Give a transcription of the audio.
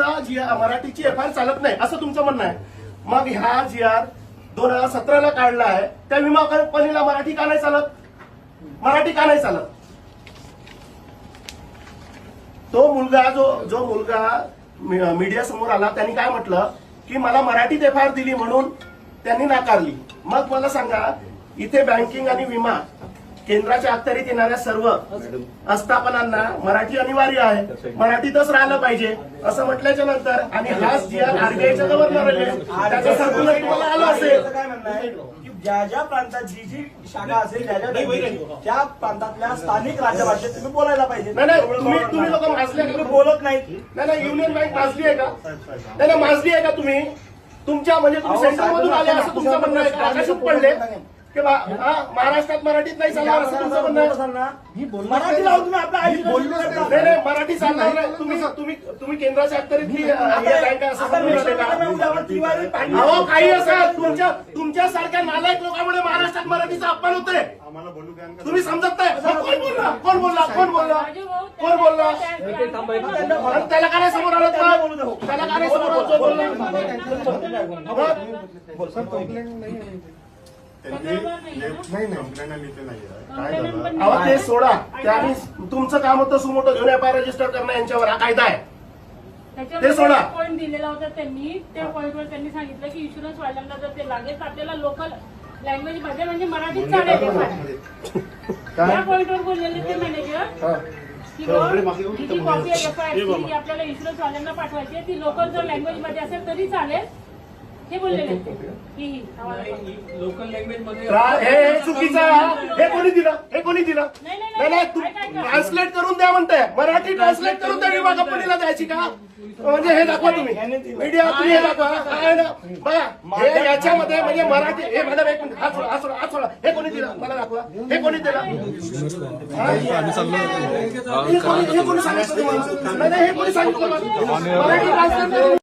मराठीचा G R मराठीची F I R चालत नाही असं तुमचं म्हणणं आहे. मग ह्या जी आर दोन हजार सतराला काढला आहे त्या विमा कंपनीला मराठी का नाही चालत? मराठी का नाही चालत? तो मुलगा जो जो मुलगा मीडिया समोर आला त्यांनी काय म्हटलं? की मला मराठीत एफ आय आर दिली म्हणून त्यांनी नाकारली. मग मला सांगा इथे बँकिंग आणि विमा केंद्राच्या अखत्यारीत येणाऱ्या सर्व आस्थापनांना मराठी अनिवार्य आहे. मराठीतच राहिलं पाहिजे. असं म्हटल्याच्या नंतर आणि हाच जी आरबीआयच्या गव्हर्नर त्याचा सर्क्युलर तुम्हाला आलं असेल. ज्या ज्या प्रांतात जी जी शाखा असेल ज्या ज्या त्या प्रांतातल्या स्थानिक राज्यभाषेत तुम्ही बोलायला पाहिजे. नाही नाही तुम्ही तुम्ही लोक माजले तुम्ही बोलत नाही नाही नाही युनियन बँक माजली आहे का? नाही नाही माजली आहे का तुम्ही? तुमच्या म्हणजे तुम्ही अहो, सेंटर मधून आले असं तुमचं म्हणणं आहे? आकाशात पडले. हा, महाराष्ट्रात मराठीत नाही चालणार असं तुमचं म्हणणं आहे? मराठी लावून तुम्ही आपल्या आई बोललो नाही नाही मराठी चालणार नाही. तुम्ही तुम्ही तुम्ही केंद्राच्या अखत्यारीत ही, हे बँक असं आता राहिले का अहो काही असं तुमच्या तुमच्यासारख्या नालायक लोकांमुळे महाराष्ट्रात मराठीचा अपमान होतोय. तुम्ही समजत नाही. मग कोण बोलला? कोण बोलला? कोण बोलला? कोण बोलला? आणि त्याला का नाही समोर आलं? त्याला का नाही समोर आलं? तो बोलला. अहो ते सोडा. त्यांनी तुमचं काम होतं सुमोटो घेऊन एफ आय रजिस्टर करणं यांच्यावर हा कायदा आहे. ते सोडा. पॉईंट दिलेला होता त्यांनी. त्या पॉईंटवर त्यांनी सांगितलं की इन्शुरन्स वाढल्याला जर ते लागेल तर आपल्याला लोकल लँग्वेजमध्ये म्हणजे मराठीत चालेल. त्या पॉईंटवर बोललेले ते मॅनेजर हा. की बुवा, ही जी कॉपी आहे एफ आय ची आपल्याला इन्शुरन्स वाल्यांना पाठवायची आहे. ती लोकल जर लँग्वेजमध्ये असेल तरी चालेल. हे बोललेले. ही. लोकल लँग्वेजमध्ये चुकीचं आहे. हे. कोणी दिलं? हे कोणी दिलं. ट्रान्सलेट करून द्या म्हणताय. मराठी ट्रान्सलेट करून त्या विमा कंपनीला द्यायची का? म्हणजे हे दाखवा तुम्ही. मीडिया तुम्ही हे दाखवा. काय ना? बघा हे याच्यामध्ये म्हणजे मराठी हे मॅडम एक मिनिट. हात सोडा हात सोडा हात सोडा. हे कोणी दिलं? मला दाखवा. हे कोणी दिलं? हा? कोणी सांगितलं हे कोणी सांगितलं मला? मराठी ट्रान्सलेट करून